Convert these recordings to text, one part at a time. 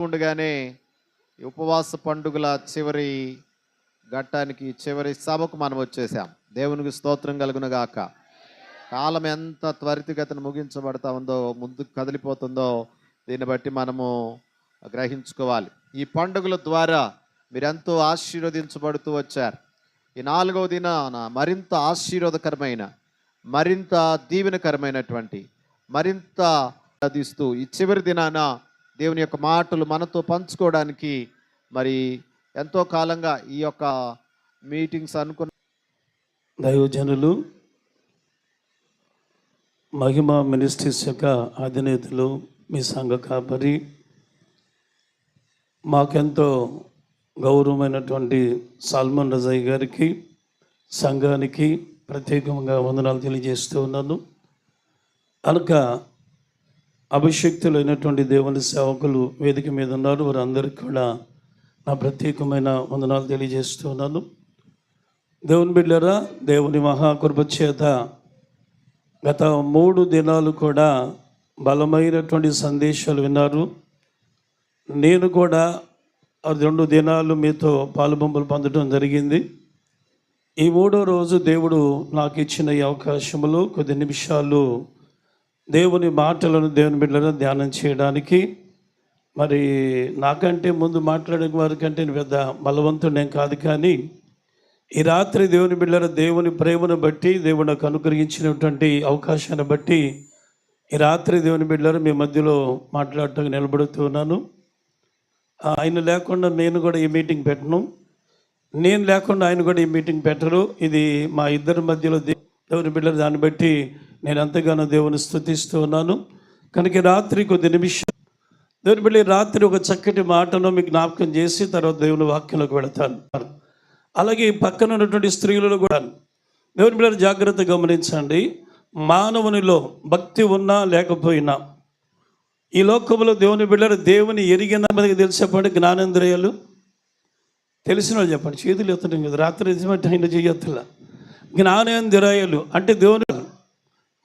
ఉండగానే ఈ ఉపవాస పండుగల చివరి ఘట్టానికి చివరి సభకు మనం వచ్చేసాం. దేవునికి స్తోత్రం కలుగునగాక. కాలం ఎంత త్వరితగతిన ముగించబడతా ఉందో ముందుకు కదిలిపోతుందో దీన్ని బట్టి మనము గ్రహించుకోవాలి. ఈ పండుగల ద్వారా మీరెంతో ఆశీర్వదించబడుతూ వచ్చారు. ఈ నాలుగవ దినాన మరింత ఆశీర్వాదకరమైన మరింత దీవెనకరమైనటువంటి మరింత అందిస్తూ ఈ చివరి దినాన దేవుని యొక్క మాటలు మనతో పంచుకోవడానికి మరి ఎంతో కాలంగా ఈ యొక్క మీటింగ్స్ అనుకున్న దైవజనులు మహిమ మినిస్ట్రీస్ యొక్క అధినేతలు మీ సంఘ కాపరి మాకెంతో గౌరవమైనటువంటి సల్మాన్ రజాయి గారికి సంఘానికి ప్రత్యేకంగా వందనాలు తెలియజేస్తూ ఉన్నాను. కనుక అభిషక్తులైనటువంటి దేవుని సేవకులు వేదిక మీద ఉన్నారు. వారందరికీ కూడా నా ప్రత్యేకమైన వందనాలు తెలియజేస్తున్నాను దేవుని బిడ్డరా దేవుని మహాకృప చేత గత మూడు దినాలు కూడా బలమైనటువంటి సందేశాలు విన్నారు. నేను కూడా రెండు దినాలు మీతో పాలుబొమ్మలు పొందడం జరిగింది. ఈ మూడో రోజు దేవుడు నాకు ఇచ్చిన ఈ అవకాశములు కొద్ది నిమిషాలు దేవుని మాటలను దేవుని బిడ్డలను ధ్యానం చేయడానికి. మరి నాకంటే ముందు మాట్లాడే వారికంటే నేను పెద్ద బలవంతుడేం కాదు కానీ ఈ రాత్రి దేవుని బిడ్డల దేవుని ప్రేమను బట్టి దేవుడు నాకు అనుగ్రహించినటువంటి అవకాశాన్ని బట్టి ఈ రాత్రి దేవుని బిడ్డలు మీ మధ్యలో మాట్లాడటానికి నిలబడుతున్నాను ఆయన లేకుండా నేను కూడా ఈ మీటింగ్ పెట్టను. నేను లేకుండా ఆయన కూడా ఈ మీటింగ్ పెట్టరు. ఇది మా ఇద్దరి మధ్యలో దేవుని బిడ్డలు దాన్ని బట్టి నేను ఎంతగానో దేవుని స్థుతిస్తూ ఉన్నాను. కనుక రాత్రి కొద్ది నిమిషం దేవుని బిళ్ళ రాత్రి ఒక చక్కటి మాటను మీకు జ్ఞాపకం చేసి తర్వాత దేవుని వాక్యంలోకి వెళతాను. అలాగే ఈ పక్కన ఉన్నటువంటి స్త్రీలలో కూడా దేవుని బిడ్డలు జాగ్రత్త గమనించండి. మానవునిలో భక్తి ఉన్నా లేకపోయినా ఈ లోకంలో దేవుని బిడ్డలు దేవుని ఎరిగిన మనకి తెలిసేపండి జ్ఞానేంద్రియాలు. తెలిసిన వాళ్ళు చెప్పండి చేతులు ఎత్తడం కదా రాత్రి నిజమంటే ఆయన చేయొత్తులా జ్ఞానేంద్రియాలు అంటే దేవుని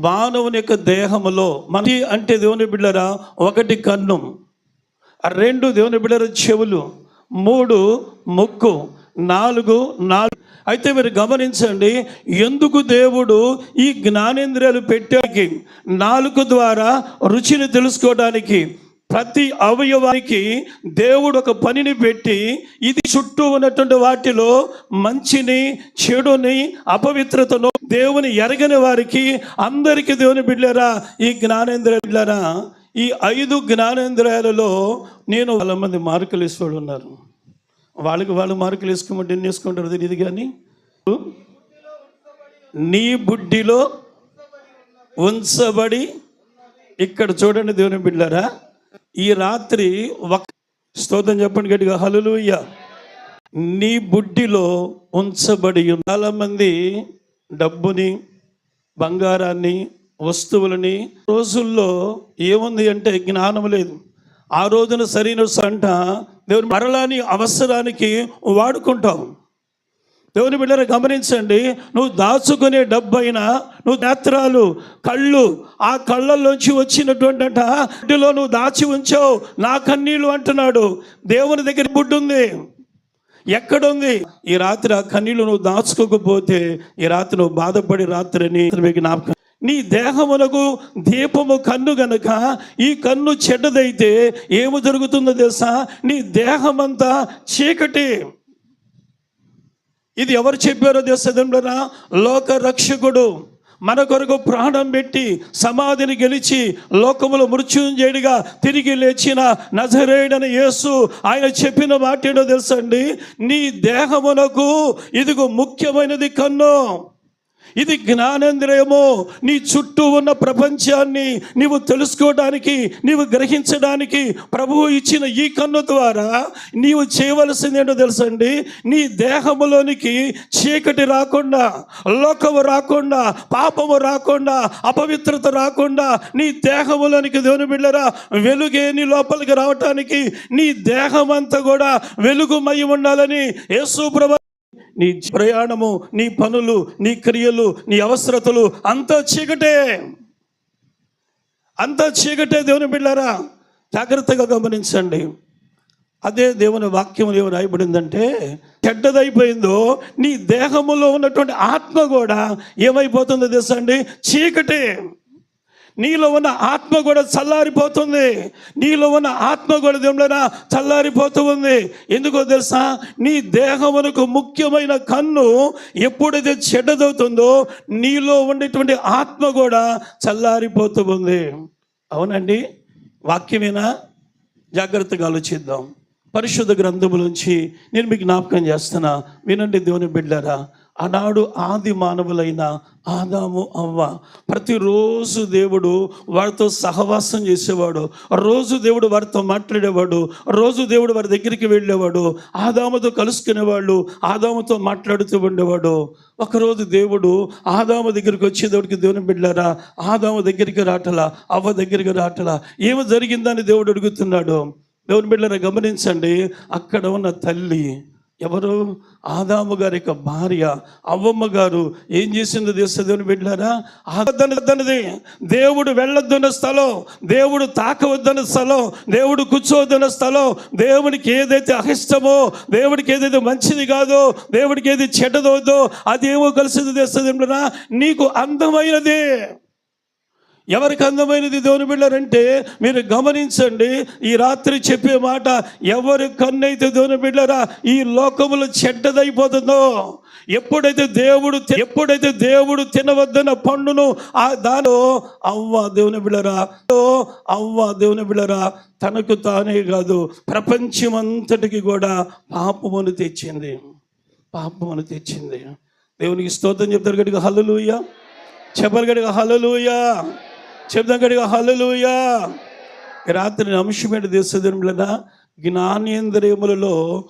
మానవుని యొక్క దేహములో మనకి అంటే దేవుని బిడ్డరా ఒకటి కన్ను. రెండు దేవుని బిడ్డర చెవులు. మూడు ముక్కు. నాలుగు నాలుగు. అయితే మీరు గమనించండి ఎందుకు దేవుడు ఈ జ్ఞానేంద్రియాలు పెట్టాకి నాలుగు ద్వారా రుచిని తెలుసుకోవడానికి ప్రతి అవయవానికి దేవుడు ఒక పనిని పెట్టి ఇది చుట్టూ ఉన్నటువంటి వాటిలో మంచిని చెడుని అపవిత్రతను దేవుని ఎరగని వారికి అందరికీ దేవుని బిడ్డారా ఈ జ్ఞానేంద్రియ బిడ్డారా ఈ ఐదు జ్ఞానేంద్రియాలలో నేను వాళ్ళ మంది మార్కులు వేసేవాళ్ళు ఉన్నారు. వాళ్ళకి వాళ్ళు మార్కులు వేసుకోమంటే ఎన్ని వేసుకుంటారు తెలియదు కానీ. నీ బుడ్డిలో ఉంచబడి ఇక్కడ చూడండి దేవుని బిడ్డారా ఈ రాత్రి ఒక స్తోత్రం చెప్పండి గట్టిగా. హలులుయ్య నీ బుడ్డిలో ఉంచబడి చాలామంది చాలా మంది డబ్బుని బంగారాన్ని వస్తువులని రోజుల్లో ఏముంది అంటే జ్ఞానం లేదు. ఆ రోజున సరైన సంట దేవుని మరలాని అవసరానికి వాడుకుంటాం దేవుని బిడ్డలు గమనించండి. నువ్వు దాచుకునే డబ్బైనా నువ్వు నేత్రాలు కళ్ళు ఆ కళ్ళల్లోంచి వచ్చినటువంటి అంట బుడ్డిలో నువ్వు దాచి ఉంచావు. నా కన్నీళ్ళు అంటున్నాడు. దేవుని దగ్గర బుడ్డు ఉంది. ఎక్కడుంది? ఈ రాత్రి ఆ కన్నీళ్ళు నువ్వు దాచుకోకపోతే ఈ రాత్రి నువ్వు బాధపడి రాత్రిని మీకు జ్ఞాపకం. నీ దేహమునకు దీపము కన్ను గనుక ఈ కన్ను చెడ్డదైతే ఏమి జరుగుతుందో తెలుసా? నీ దేహమంతా చీకటి. ఇది ఎవరు చెప్పారో దేశంలోనా లోక రక్షకుడు. మన కొరకు ప్రాణం పెట్టి సమాధిని గెలిచి లోకములో మృత్యుంజయుడిగా తిరిగి లేచిన నజరేయుడని యేసు ఆయన చెప్పిన మాట ఏంటో తెలుసండి నీ దేహమునకు ఇదిగో ముఖ్యమైనది కన్ను. ఇది జ్ఞానేంద్రియము. నీ చుట్టూ ఉన్న ప్రపంచాన్ని నీవు తెలుసుకోవడానికి నీవు గ్రహించడానికి ప్రభువు ఇచ్చిన ఈ కన్ను ద్వారా నీవు చేయవలసింది ఏంటో తెలుసండి? నీ దేహములోనికి చీకటి రాకుండా లోకము రాకుండా పాపము రాకుండా అపవిత్రత రాకుండా నీ దేహములోనికి దేవుని బిళ్ళరా వెలుగే నీ లోపలికి రావటానికి నీ దేహం అంతా కూడా వెలుగుమై ఉండాలని యేసు ప్రభు నీ ప్రయాణము నీ పనులు నీ క్రియలు నీ అవసరతలు అంతా చీకటే. అంతా చీకటే దేవుని బిడ్డారా. జాగ్రత్తగా గమనించండి. అదే దేవుని వాక్యం ఏమి రాయబడిందంటే చెడ్డదైపోయిందో నీ దేహములో ఉన్నటువంటి ఆత్మ కూడా ఏమైపోతుందో తెలుసా అండి? నీలో ఉన్న ఆత్మ కూడా చల్లారిపోతుంది. నీలో ఉన్న ఆత్మ కూడా దేవుడైనా చల్లారిపోతూ ఉంది. ఎందుకో తెలుసా? నీ దేహమునకు ముఖ్యమైన కన్ను ఎప్పుడైతే చెడ్డదవుతుందో నీలో ఉండేటువంటి ఆత్మ కూడా చల్లారిపోతూ ఉంది. అవునండి? వాక్యమేనా? జాగ్రత్తగా ఆలోచిద్దాం. పరిశుద్ధ గ్రంథములోంచి నేను మీకు జ్ఞాపకం చేస్తున్నా. వినండి దేవుని బిడ్డారా. ఆనాడు ఆది మానవులైన ఆదాము అవ్వ ప్రతిరోజు దేవుడు వారితో సహవాసం చేసేవాడు. రోజు దేవుడు వారితో మాట్లాడేవాడు. రోజు దేవుడు వారి దగ్గరికి వెళ్ళేవాడు. ఆదాముతో కలుసుకునేవాళ్ళు ఆదాముతో మాట్లాడుతూ ఉండేవాడు. ఒకరోజు దేవుడు ఆదాము దగ్గరికి వచ్చేదేవుడికి దేవుని బిడ్డారా ఆదాము దగ్గరికి రాటలా అవ్వ దగ్గరికి రాటలా ఏమి జరిగిందని దేవుడు అడుగుతున్నాడు. దేవుని బిడ్డలను గమనించండి. అక్కడ ఉన్న తల్లి ఎవరు? ఆదాము గారి యొక్క భార్య అవ్వమ్మ గారు. ఏం చేసిందో తెలుసా దేవుని బిడ్డారా? ఆదన్నది దేవుడు వెళ్ళొద్దన్న స్థలం దేవుడు తాకవద్దన్న స్థలం దేవుడు కూర్చోవద్దన్న స్థలం దేవుడికి ఏదైతే అహిష్టమో దేవుడికి ఏదైతే మంచిది కాదో దేవుడికి ఏది చెడ్డదవుదో అదేమో కలిసింది తెస్తుంది నీకు అందమైనది. ఎవరికి అందమైనది దేవుని బిడ్డారంటే మీరు గమనించండి ఈ రాత్రి చెప్పే మాట ఎవరి కన్నైతే దేవుని బిడ్డారా ఈ లోకములు చెడ్డదైపోతుందో? ఎప్పుడైతే దేవుడు ఎప్పుడైతే దేవుడు తినవద్దన్న పండును ఆ దానిలో అవ్వ దేవుని బిళ్ళరా అవ్వ దేవుని బిళ్ళరా తనకు తానే కాదు ప్రపంచమంతటికి కూడా పాపమును తెచ్చింది. పాపమును తెచ్చింది. దేవునికి స్తోత్రం చెప్తారు గడిగా హలలుయ్యా చెప్పరు గడిగా హలలుయ్యా చెప్దాం గడిగా హలలుయా రాత్రి అంశమైన దేశంలో జ్ఞానేంద్రియములలో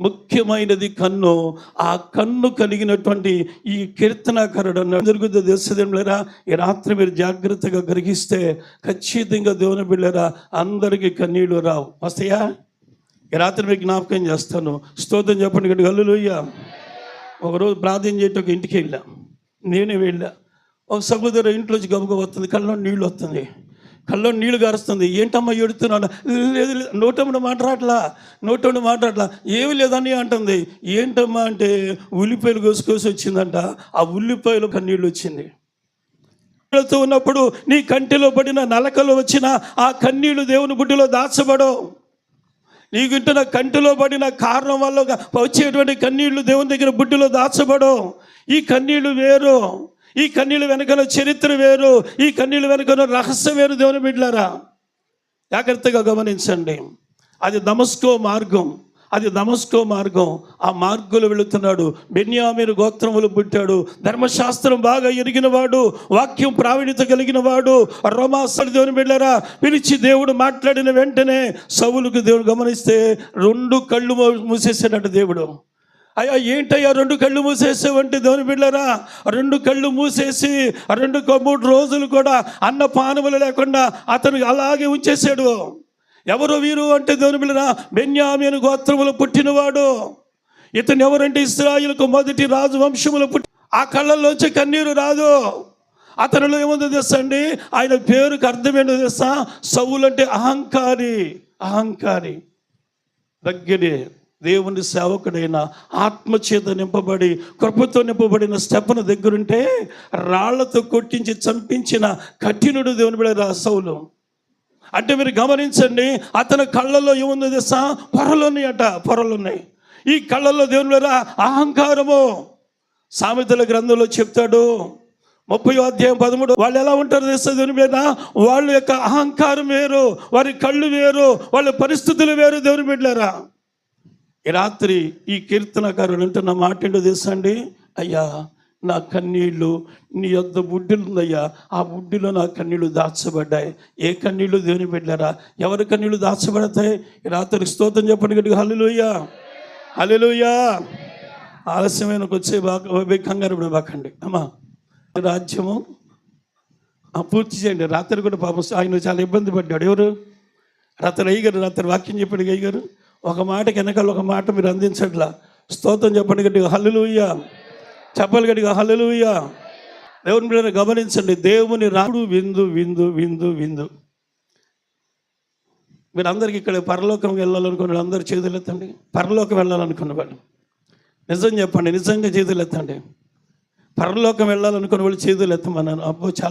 ముఖ్యమైనది కన్ను ఆ కన్ను కలిగినటువంటి ఈ కీర్తనాకరుడు అన్న జరుగుతుంది దేశదేములరా ఈ రాత్రి మీరు జాగ్రత్తగా గ్రహిస్తే ఖచ్చితంగా దేవుని బిళ్ళరా అందరికీ కన్నీళ్ళు రావు. వస్తాయా? ఈ రాత్రి మీకు జ్ఞాపకం చేస్తాను. స్తోత్రం చెప్పండి గడి హల్లెలూయా. ఒకరోజు ప్రార్థన చేయటం ఒక ఇంటికి వెళ్ళా. నేనే వెళ్ళా. ఒక సహోదరు ఇంట్లోంచి గబగబ వస్తుంది కళ్ళలో నీళ్ళు వస్తుంది కళ్ళలో నీళ్ళు గారుస్తుంది. ఏంటమ్మా ఎడుతున్నాను లేదు లేదు మాట్లాడలా నోటమ్మడ మాట్లాడలా. ఏమి లేదని అంటుంది. ఏంటమ్మా అంటే ఉల్లిపాయలు కోసుకొసి వచ్చిందంట. ఆ ఉల్లిపాయలు కన్నీళ్ళు వచ్చింది. వెళ్తూ ఉన్నప్పుడు నీ కంటిలో పడిన నలకలు వచ్చిన ఆ కన్నీళ్ళు దేవుని బుడ్డిలో దాచబడవు. నీకుంటున్న కంటిలో పడిన కారణం వల్ల వచ్చేటువంటి కన్నీళ్ళు దేవుని దగ్గర బుడ్డిలో దాచబడు ఈ కన్నీళ్ళు వేరు. ఈ కన్నీళ్ళు వెనకన చరిత్ర వేరు ఈ కన్నీళ్ళు వెనకన రహస్యం వేరు దేవుని బిడ్డారా జాగ్రత్తగా గమనించండి. అది దమస్కో మార్గం అది దమస్కో మార్గం. ఆ మార్గంలో వెళుతున్నాడు. బెన్యామీరు గోత్రములు పుట్టాడు. ధర్మశాస్త్రం బాగా ఎరిగినవాడు వాక్యం ప్రావీణ్యత కలిగిన వాడు రోమాసలు దేవుని బిళ్ళరా పిలిచి దేవుడు మాట్లాడిన వెంటనే సవులకు దేవుడు గమనిస్తే రెండు కళ్ళు మూసేసాడట దేవుడు. అయ్యా ఏంటయ్యా రెండు కళ్ళు మూసేసావంటే దేవుని బిళ్ళరా? రెండు కళ్ళు మూసేసి రెండు మూడు రోజులు కూడా అన్న పానములు లేకుండా అతను అలాగే ఉంచేశాడు. ఎవరు వీరు అంటే దేవుని బిళ్ళరా? బెన్యామీను గోత్రములు పుట్టినవాడు. ఇతను ఎవరంటే? ఇస్రాయిల్కు మొదటి రాజు వంశములు పుట్టి ఆ కళ్ళల్లోంచి కన్నీరు రాదు. అతనిలో ఏముందో తెలుసా అండి? ఆయన పేరుకి అర్థమేంటో తెలుసా? సవులు అహంకారి అహంకారి. దగ్గరే. దేవుని సేవకుడైన ఆత్మచేత నింపబడి కృపతో నింపబడిన స్టెప్పన దగ్గరుంటే రాళ్ళతో కొట్టించి చంపించిన కఠినుడు దేవుని బిడ్డ సౌలు. అంటే మీరు గమనించండి అతని కళ్ళల్లో ఏముందో తెలుసా? పొరలున్నాయి అట పొరలున్నాయి ఈ కళ్ళల్లో దేవుని బిడ్డ అహంకారము. సామెతల గ్రంథంలో చెప్తాడు ముప్పై అధ్యాయం పదమూడు వాళ్ళు ఎలా ఉంటారు తెలుసా దేవుని మీద వాళ్ళ యొక్క అహంకారం వేరు వారి కళ్ళు వేరు వాళ్ళ పరిస్థితులు వేరు దేవుని బిడ్డారా ఈ రాత్రి ఈ కీర్తనకారులు వింటున్న మాట ఏంటో తెలుసా అండి? అయ్యా నా కన్నీళ్ళు నీ యొద్ద బుడ్డిలు ఉందయ్యా ఆ బుడ్డిలో నా కన్నీళ్ళు దాచబడ్డాయి. ఏ కన్నీళ్ళు దేవుని బిడ్డారా ఎవరి కన్నీళ్ళు దాచబడతాయి? రాత్రి స్తోత్రం చెప్పండి గట్టిగా. హల్లెలూయా. హల్లెలూయా. ఆలస్యమైన వచ్చే బాగా కంగారు పడబాకండి అమ్మా రాజ్యము ఆ, పూర్తి చేయండి. రాత్రి కూడా పాపం ఆయన చాలా ఇబ్బంది పడ్డాడు. ఎవరు? రాత్రి అయ్యగారు రాత్రి వాక్యం చెప్పాడు అయ్యగారు. ఒక మాటకి వెనకాల ఒక మాట మీరు అందించట్లా. స్తోత్రం చెప్పండి గట్టిగా హల్లులుయ్యా చెప్పాలి గట్టిగా హల్లులుయ్యా దేవుని మీద గమనించండి దేవుని రాడు విందు విందు విందు విందు. మీరు ఇక్కడ పరలోకం వెళ్ళాలనుకున్న వాళ్ళు అందరూ చేతులు ఎత్తండి. పరలోకం వెళ్ళాలనుకున్న వాళ్ళు. నిజం చెప్పండి నిజంగా చేతులు ఎత్తండి. పరలోకం వెళ్ళాలనుకున్న వాళ్ళు చేతులు ఎత్తమన్నాను. అబ్బో చాలా